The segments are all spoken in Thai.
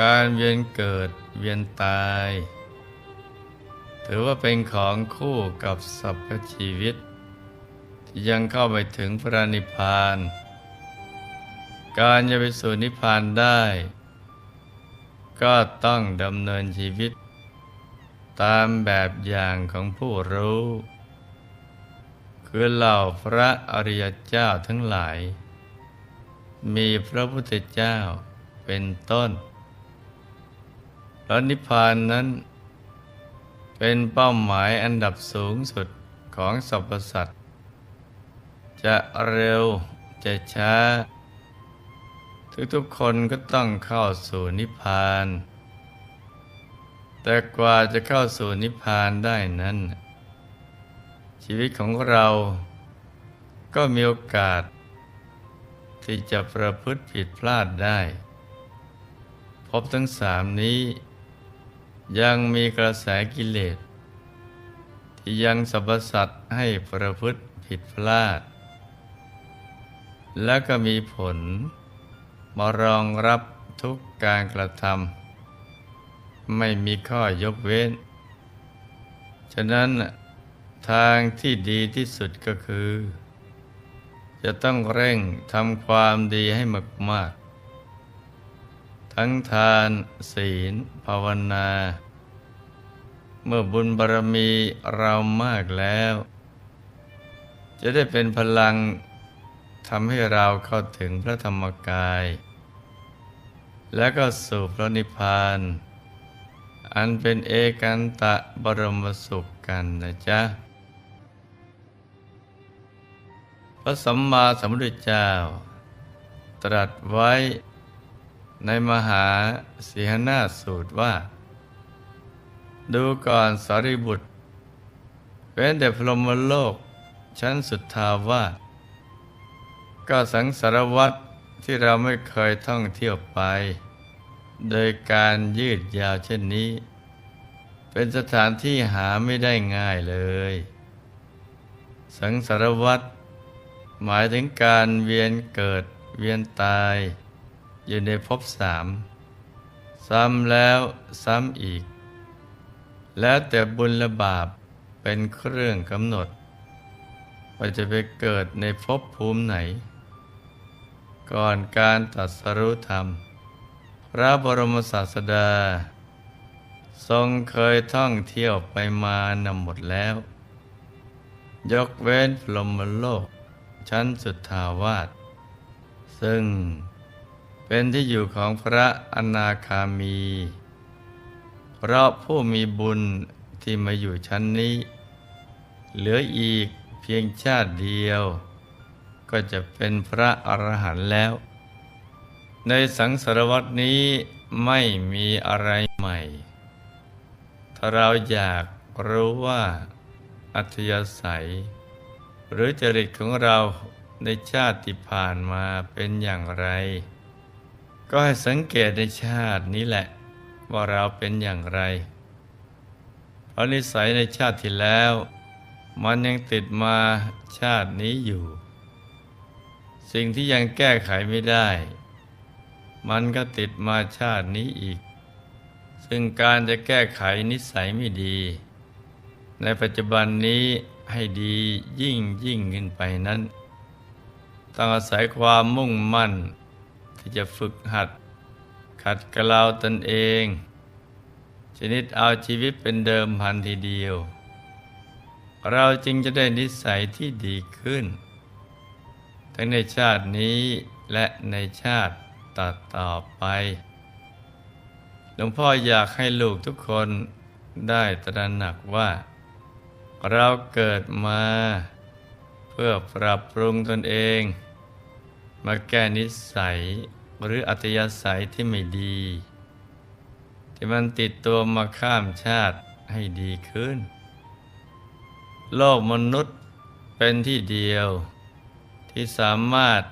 การเวียนเกิดเวียนตาย ถือว่าเป็นของคู่กับสรรพชีวิต ที่ยังเข้าไปถึงพระนิพพาน การจะไปสู่นิพพานได้ ก็ต้องดำเนินชีวิต ตามแบบอย่างของผู้รู้ คือเหล่าพระอริยเจ้าทั้งหลาย มีพระพุทธเจ้าเป็นต้น แล้วนิพพานนั้น เป็นเป้าหมายอันดับสูงสุดของสรรพสัตว์จะเร็วจะช้า ทุกๆคนก็ต้องเข้าสู่นิพพาน แต่กว่าจะเข้าสู่นิพพานได้นั้น ชีวิตของเราก็มีโอกาส ที่จะประพฤติผิดพลาดได้ พบทั้งสามนี้ ยังมีกระแสกิเลส ที่ยังสรรพสัตว์ให้ประพฤติผิดพลาด และก็มีผลมารองรับทุกการกระทำไม่มีข้อยกเว้น ฉะนั้นทางที่ดีที่สุดก็คือ จะต้องเร่งทำความดีให้มากๆทั้งทานศีล ภาวนา เมื่อบุญบารมีเรามากแล้ว จะได้เป็นพลังทำให้เราเข้าถึงพระธรรมกาย และก็สู่พระนิพพาน อันเป็นเอกันตะบรมสุขกันนะจ๊ะ พระสัมมาสัมพุทธเจ้า ตรัสไว้ในมหาสีหนาสูตรว่า ดูก่อนสารีบุตร เว้นแต่พรหมโลก ชั้นสุดทาวาสก็สังสารวัตรที่เราไม่เคยท่องเที่ยวไป โดยการยืดยาวเช่นนี้ เป็นสถานที่หาไม่ได้ง่ายเลย สังสารวัตรหมายถึงการเวียนเกิดเวียนตาย อยู่ในภพสาม ซ้ำแล้วซ้ำอีก แล้วแต่บุญและบาปเป็นเครื่องกำหนด ว่าจะไปเกิดในภพภูมิไหน ก่อนการตรัสรู้ธรรม พระบรมศาสดา ทรงเคยท่องเที่ยวไปมานำหมดแล้ว ยกเว้นพรหมโลก ชั้นสุดทาวาสซึ่งเป็นที่อยู่ของพระอนาคามี เพราะผู้มีบุญที่มาอยู่ชั้นนี้ เหลืออีกเพียงชาติเดียว ก็จะเป็นพระอรหันต์แล้ว ในสังสารวัตนี้ไม่มีอะไรใหม่ ถ้าเราอยากรู้ว่าอัธยาศัย หรือจริตของเราในชาติที่ผ่านมาเป็นอย่างไร ก็ให้สังเกตในชาตินี้แหละ ว่าเราเป็นอย่างไร เพราะนิสัยในชาติที่แล้ว มันยังติดมาชาตินี้อยู่ สิ่งที่ยังแก้ไขไม่ได้ มันก็ติดมาชาตินี้อีก ซึ่งการจะแก้ไขนิสัยไม่ดี ในปัจจุบันนี้ให้ดียิ่งยิ่งขึ้นไปนั้น ต้องอาศัยความมุ่งมั่น ที่จะฝึกหัด ขัดเกลาตนเอง ชนิดเอาชีวิตเป็นเดิมพันทีเดียว เราจึงจะได้นิสัยที่ดีขึ้น ทั้งในชาตินี้และในชาติต่อต่อไปหลวงพ่ออยากให้ลูกทุกคนได้ตระหนักว่า เราเกิดมา เพื่อปรับปรุงตนเอง มาแก้นิสัย หรืออัตยาศัยที่ไม่ดี ที่มันติดตัวมาข้ามชาติให้ดีขึ้น โลกมนุษย์เป็นที่เดียว ที่สามารถ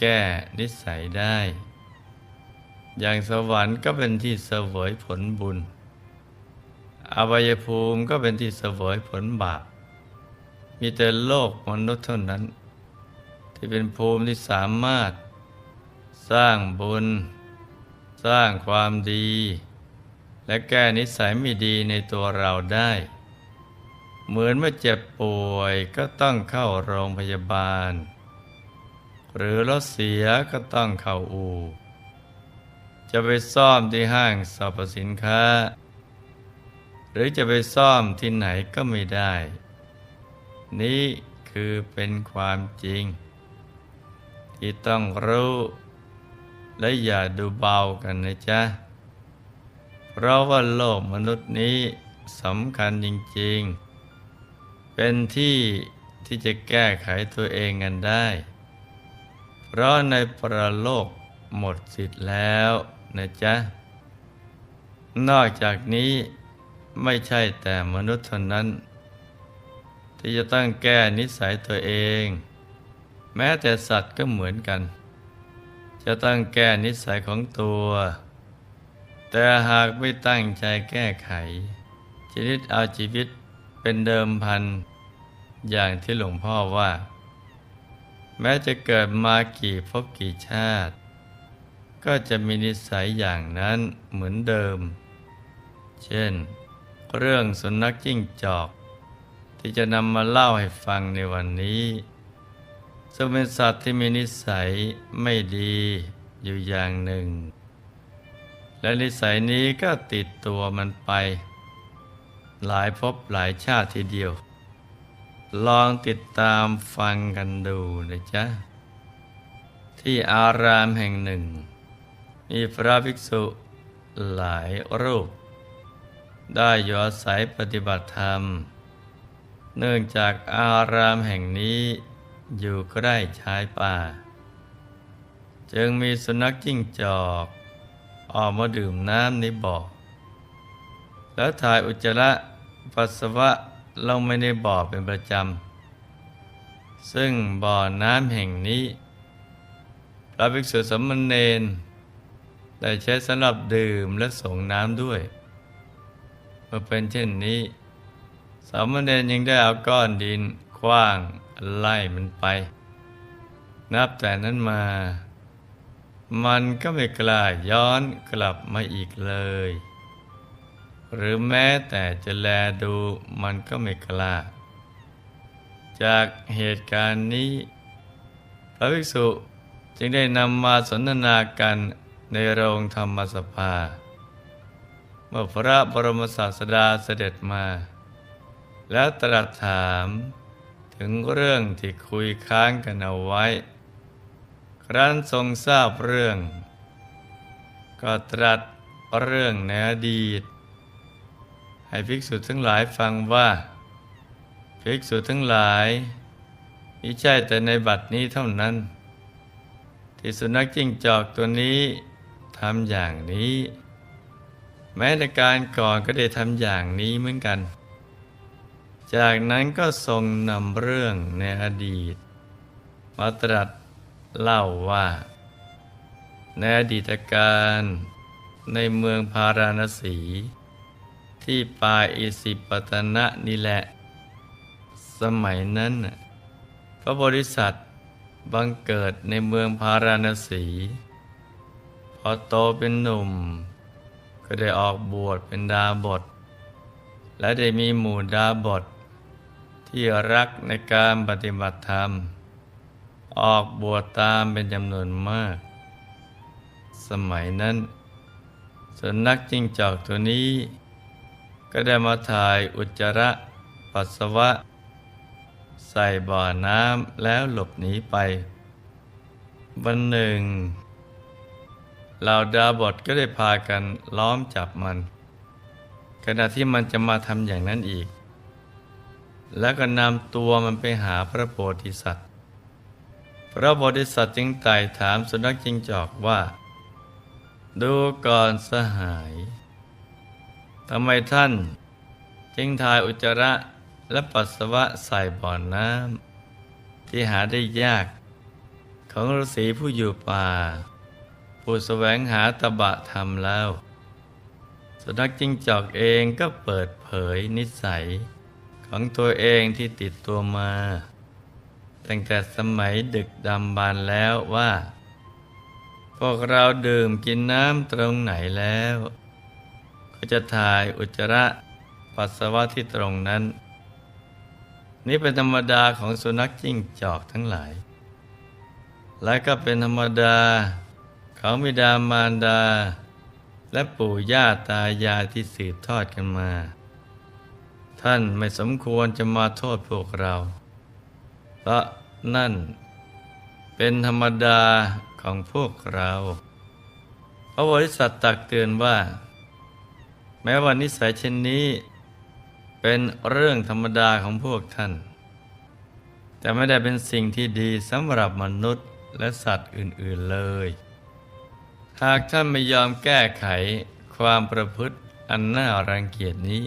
แก้นิสัยได้ อย่างสวรรค์ก็เป็นที่เสวยผลบุญอบายภูมิก็เป็นที่เสวยผลบาป มีแต่โลกมนุษย์เท่านั้น ที่เป็นภูมิที่สามารถ สร้างบุญ สร้างความดี และแก้นิสัยไม่ดีในตัวเราได้ เหมือนเมื่อเจ็บป่วยก็ต้องเข้าโรงพยาบาล หรือรถเสียก็ต้องเข้าอู่จะไปซ่อมที่ห้างสรรพสินค้า หรือจะไปซ่อมที่ไหนก็ไม่ได้ นี่คือเป็นความจริง ที่ต้องรู้ และอย่าดูเบากันนะจ๊ะ เพราะว่าโลกมนุษย์นี้สำคัญจริง ๆ เป็นที่ที่จะแก้ไขตัวเองกันได้ เพราะในประโลกหมดสิทธิ์แล้วนะจ๊ะ นอกจากนี้ไม่ใช่แต่มนุษย์เท่านั้น ที่จะต้องแก้นิสัยตัวเอง แม้แต่สัตว์ก็เหมือนกัน จะต้องแก้นิสัยของตัว แต่หากไม่ตั้งใจแก้ไขชนิดเอาชีวิตเป็นเดิมพัน อย่างที่หลวงพ่อว่า แม้จะเกิดมากี่ภพกี่ชาติ ก็จะมีนิสัยอย่างนั้นเหมือนเดิม เช่น เรื่องสุนัขจิ้งจอก ที่จะนำมาเล่าให้ฟังในวันนี้ ซึ่งเป็นสัตว์ที่มีนิสัยไม่ดีอยู่อย่างหนึ่ง และนิสัยนี้ก็ติดตัวมันไป หลายภพหลายชาติทีเดียว ลองติดตามฟังกันดูนะจ๊ะ ที่อารามแห่งหนึ่ง มีพระภิกษุหลายรูป ได้อยู่อาศัยปฏิบัติธรรม เนื่องจากอารามแห่งนี้ อยู่ใกล้ชายป่า จึงมีสุนัขจิ้งจอก ออกมาดื่มน้ำในบ่อ แล้วถ่ายอุจจาระปัสสาวะลงไม่ในบ่อเป็นประจำ ซึ่งบ่อน้ำแห่งนี้พระภิกษุสมณเณรได้ใช้สำหรับดื่มและส่งน้ำด้วย เมื่อเป็นเช่นนี้ สามเณรยังได้เอาก้อนดินคว้าง ไล่มันไป นับแต่นั้นมา มันก็ไม่กล้าย้อนกลับมาอีกเลย หรือแม้แต่จะแลดูมันก็ไม่กล้า จากเหตุการณ์นี้ พระภิกษุจึงได้นำมาสนทนากันในโรงธรรมสภา เมื่อพระบรมศาสดาเสด็จมา แล้วตรัสถาม ถึงเรื่องที่คุยค้างกันเอาไว้ ครั้นทรงทราบเรื่อง ก็ตรัสเรื่องในอดีต ให้ภิกษุทั้งหลายฟังว่า ภิกษุทั้งหลายมิใช่แต่ในบัดนี้เท่านั้น ที่สุนัขจิ้งจอกตัวนี้ทำอย่างนี้ แม้ในการก่อนก็ได้ทำอย่างนี้เหมือนกัน จากนั้นก็ทรงนำเรื่องในอดีต มาตรัสเล่าว่า ในอดีตการในเมืองพาราณสี ที่ปาอิสิปตนะนี่แหละ สมัยนั้น พระบริษัทบังเกิดในเมืองพาราณสี พอโตเป็นหนุ่ม ก็ได้ออกบวชเป็นดาบท และได้มีหมู่ดาบท ที่รักในการปฏิบัติธรรม ออกบวชตามเป็นจำนวนมาก สมัยนั้นสุนัขจิ้งจอกตัวนี้ ก็ได้มาถ่ายอุจจาระปัสสาวะ ใส่บ่อน้ำแล้วหลบหนีไป วันหนึ่งเหล่าดาบทก็ได้พากันล้อมจับมัน ขณะที่มันจะมาทำอย่างนั้นอีก แล้วก็นำตัวมันไปหาพระโพธิสัตว์ พระโพธิสัตว์จึงไต่ถามสุนัขจิงจอกว่า ดูก่อนสหายทำไมท่าน จึงทายอุจจาระและปัสสาวะใส่บ่อน้ำที่หาได้ยาก ของฤาษีผู้อยู่ป่า ผู้แสวงหาตบะธรรมแล้ว สุนัขจิงจอกเองก็เปิดเผยนิสัย ของตัวเองที่ติดตัวมา ตั้งแต่สมัยดึกดำบรรแล้วว่า พวกเราดื่มกินน้ำตรงไหนแล้ว ก็จะถ่ายอุจจาระปัสสาวะที่ตรงนั้น นี่เป็นธรรมดาของสุนัขจิ้งจอกทั้งหลาย และก็เป็นธรรมดาของบิดามารดา และปู่ย่าตายายที่สืบทอดกันมา ท่านไม่สมควรจะมาโทษพวกเราเพราะนั่นเป็นธรรมดาของพวกเรา พระบริษัทตักเตือนว่า แม้ว่านิสัยเช่นนี้ เป็นเรื่องธรรมดาของพวกท่าน แต่ไม่ได้เป็นสิ่งที่ดีสำหรับมนุษย์และสัตว์อื่น ๆเลย หากท่านไม่ยอมแก้ไขความประพฤติอันน่ารังเกียจนี้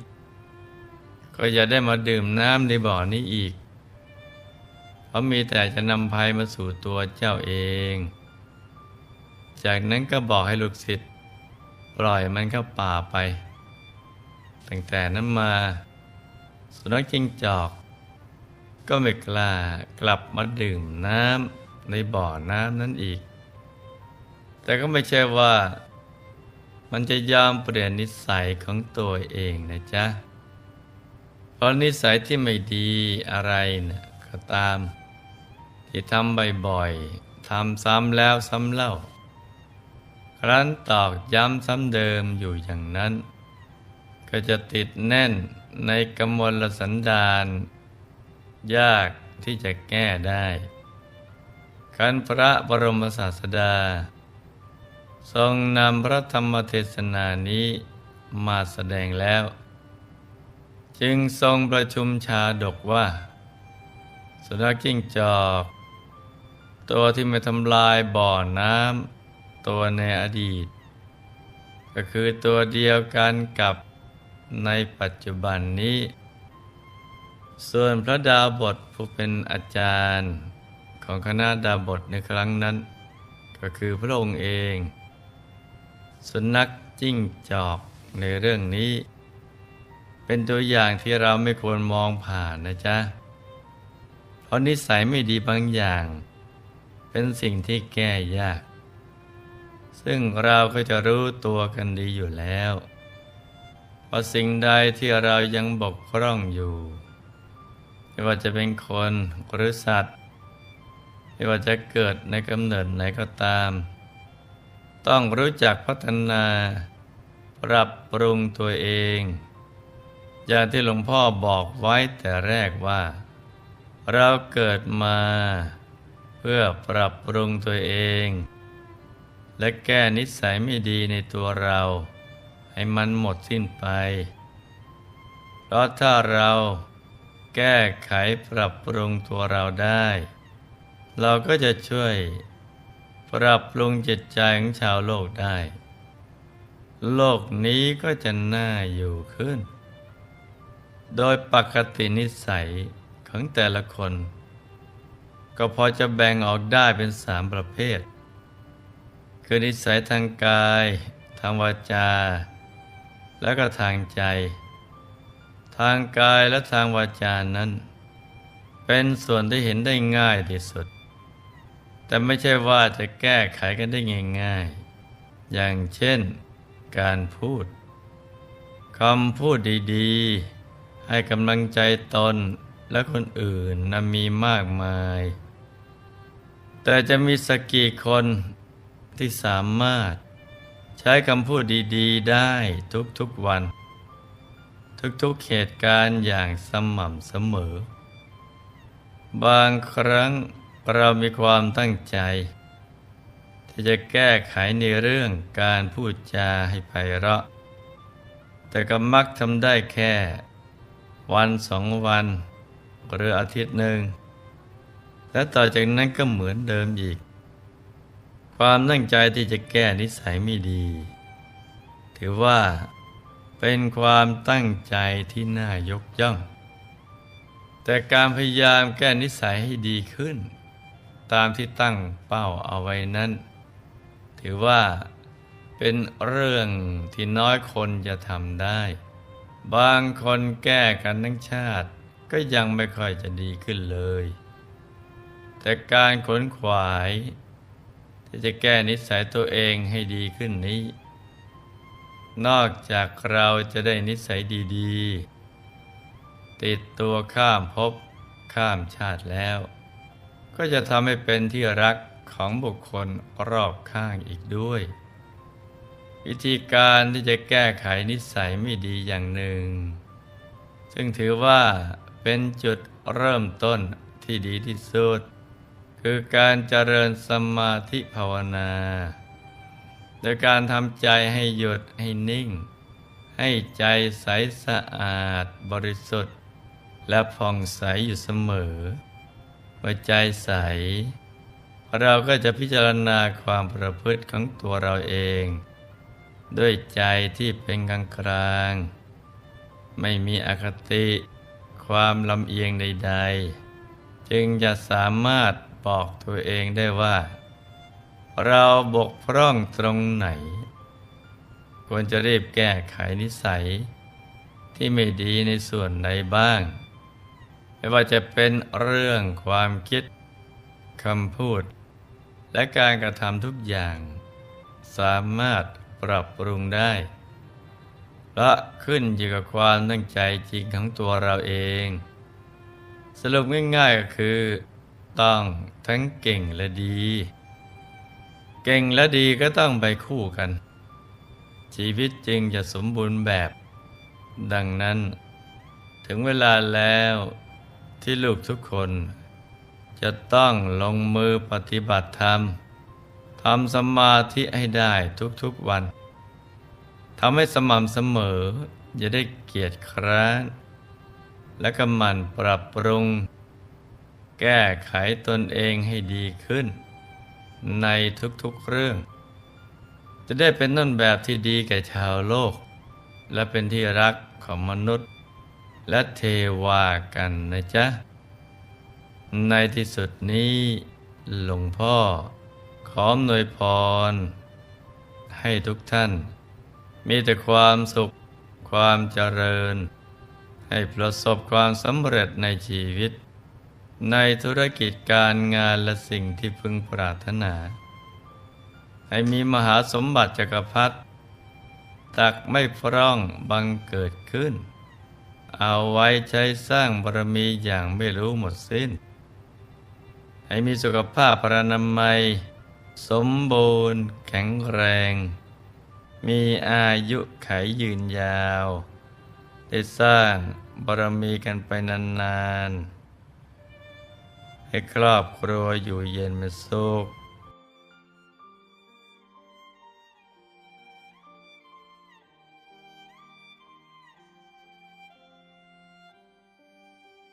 ก็อย่าได้มาดื่มน้ำในบ่อนี้อีก เพราะมีแต่จะนำภัยมาสู่ตัวเจ้าเอง จากนั้นก็บอกให้ลูกศิษย์ปล่อยมันเข้าป่าไป ตั้งแต่นั้นมา สุนัขจิงจอก ก็ไม่กล้ากลับมาดื่มน้ำในบ่อน้ำนั้นอีก แต่ก็ไม่ใช่ว่า มันจะยอมเปลี่ยนนิสัยของตัวเองนะจ๊ะ ราะนิสัยที่ไม่ดีอะไรนะก็ตาม ที่ทำบ่อยๆทำซ้ำแล้วซ้ำเล่า ครั้นตอกย้ำซ้ำเดิมอยู่อย่างนั้น ก็จะติดแน่นในกำมลสันดานยากที่จะแก้ได้คันพระบรมศาสดา ทรงนำพระธรรมเทศนานี้มาแสดงแล้ว จึงทรงประชุมชาดกว่า สุนัขจิ้งจอก ตัวที่ม่ทำลายบ่อน้ำตัวในอดีต ก็คือตัวเดียวกันกับในปัจจุบันนี้ ส่วนพระดาบทผู้เป็นอาจารย์ของคณะดาบทในครั้งนั้น ก็คือพระองค์เอง สุนัขจิ้งจอกในเรื่องนี้ เป็นตัวอย่างที่เราไม่ควรมองผ่านนะจ๊ะ เพราะนิสัยไม่ดีบางอย่าง เป็นสิ่งที่แก้ยาก ซึ่งเราก็จะรู้ตัวกันดีอยู่แล้วว่าสิ่งใดที่เรายังบกพร่องอยู่ไม่ว่าจะเป็นคนหรือสัตว์ ไม่ว่าจะเกิดในกำเนิดไหนก็ตาม ต้องรู้จักพัฒนา ปรับปรุงตัวเอง อย่างที่หลวงพ่อบอกไว้แต่แรกว่า เราเกิดมาเพื่อปรับปรุงตัวเอง และแก้นิสัยไม่ดีในตัวเรา ให้มันหมดสิ้นไป เพราะถ้าเราแก้ไขปรับปรุงตัวเราได้ เราก็จะช่วยปรับปรุงจิตใจของชาวโลกได้ โลกนี้ก็จะน่าอยู่ขึ้น โดยปกตินิสัยของแต่ละคน ก็พอจะแบ่งออกได้เป็นสามประเภท คือนิสัยทางกาย ทางวาจา แล้วก็ทางใจ ทางกายและทางวาจานั้น เป็นส่วนที่เห็นได้ง่ายที่สุด แต่ไม่ใช่ว่าจะแก้ไขกันได้ง่ายๆอย่างเช่น การพูดคำพูดดีๆ ให้กำลังใจตนและคนอื่นนั้นมีมากมาย แต่จะมีสักกี่คนที่สามารถใช้คำพูดดีๆ ได้ทุกๆวัน ทุกๆเหตุการณ์อย่างสม่ำเสมอ บางครั้งเรามีความตั้งใจ ที่จะแก้ไขในเรื่องการพูดจาให้ไพเราะ แต่ก็มักทำได้แค่ วันสองวันหรืออาทิตย์หนึ่ง และต่อจากนั้นก็เหมือนเดิมอีก ความตั้งใจที่จะแก้นิสัยไม่ดี ถือว่าเป็นความตั้งใจที่น่ายกย่อง แต่การพยายามแก้นิสัยให้ดีขึ้น ตามที่ตั้งเป้าเอาไว้นั้น ถือว่าเป็นเรื่องที่น้อยคนจะทำได้ บางคนแก้กันทั้งชาติก็ยังไม่ค่อยจะดีขึ้นเลย แต่การขนขวาย ที่จะแก้นิสัยตัวเองให้ดีขึ้นนี้ นอกจากเราจะได้นิสัยดีๆ ติดตัวข้ามภพข้ามชาติแล้ว ก็จะทำให้เป็นที่รักของบุคคลรอบข้างอีกด้วย วิธีการที่จะแก้ไขนิสัยไม่ดีอย่างหนึ่ง ซึ่งถือว่าเป็นจุดเริ่มต้นที่ดีที่สุด คือการเจริญสมาธิภาวนา โดยการทำใจให้หยุดให้นิ่ง ให้ใจใสสะอาดบริสุทธิ์ และผ่องใสอยู่เสมอเมื่อใจใส เราก็จะพิจารณาความประพฤติของตัวเราเอง ด้วยใจที่เป็นกลางกลาง ไม่มีอคติ ความลำเอียงใด ๆ จึงจะสามารถบอกตัวเองได้ว่า เราบกพร่องตรงไหน ควรจะรีบแก้ไขนิสัย ที่ไม่ดีในส่วนใดบ้าง ไม่ว่าจะเป็นเรื่องความคิดคำพูด และการกระทำทุกอย่าง สามารถ ปรับปรุงได้และขึ้นอยู่กับความตั้งใจจริงของตัวเราเอง สรุปง่ายๆก็คือ ต้องทั้งเก่งและดี เก่งและดีก็ต้องไปคู่กัน ชีวิตจริงจะสมบูรณ์แบบ ดังนั้น ถึงเวลาแล้วที่ลูกทุกคน จะต้องลงมือปฏิบัติธรรม ทำสมาธิให้ได้ทุกๆวันทำให้สม่ำเสมอจะได้เกียรติคร้าน และก็มันปรับปรุง แก้ไขตนเองให้ดีขึ้น ในทุกๆเรื่อง จะได้เป็นต้นแบบที่ดีแก่ชาวโลก และเป็นที่รักของมนุษย์ และเทวากันนะจ๊ะ ในที่สุดนี้หลวงพ่อ ขออำนวยพร ให้ทุกท่าน มีแต่ความสุขความเจริญ ให้ประสบความสำเร็จในชีวิต ในธุรกิจการงานและสิ่งที่พึงปรารถนา ให้มีมหาสมบัติจักรพรรดิตักไม่พร่องบังเกิดขึ้น เอาไว้ใช้สร้างบารมีอย่างไม่รู้หมดสิ้น ให้มีสุขภาพพรรณนามัย สมบูรณ์ แข็งแรง มีอายุไขยืนยาว ได้สร้างบารมีกันไปนานๆ ให้ครอบครัวอยู่เย็นเป็นสุข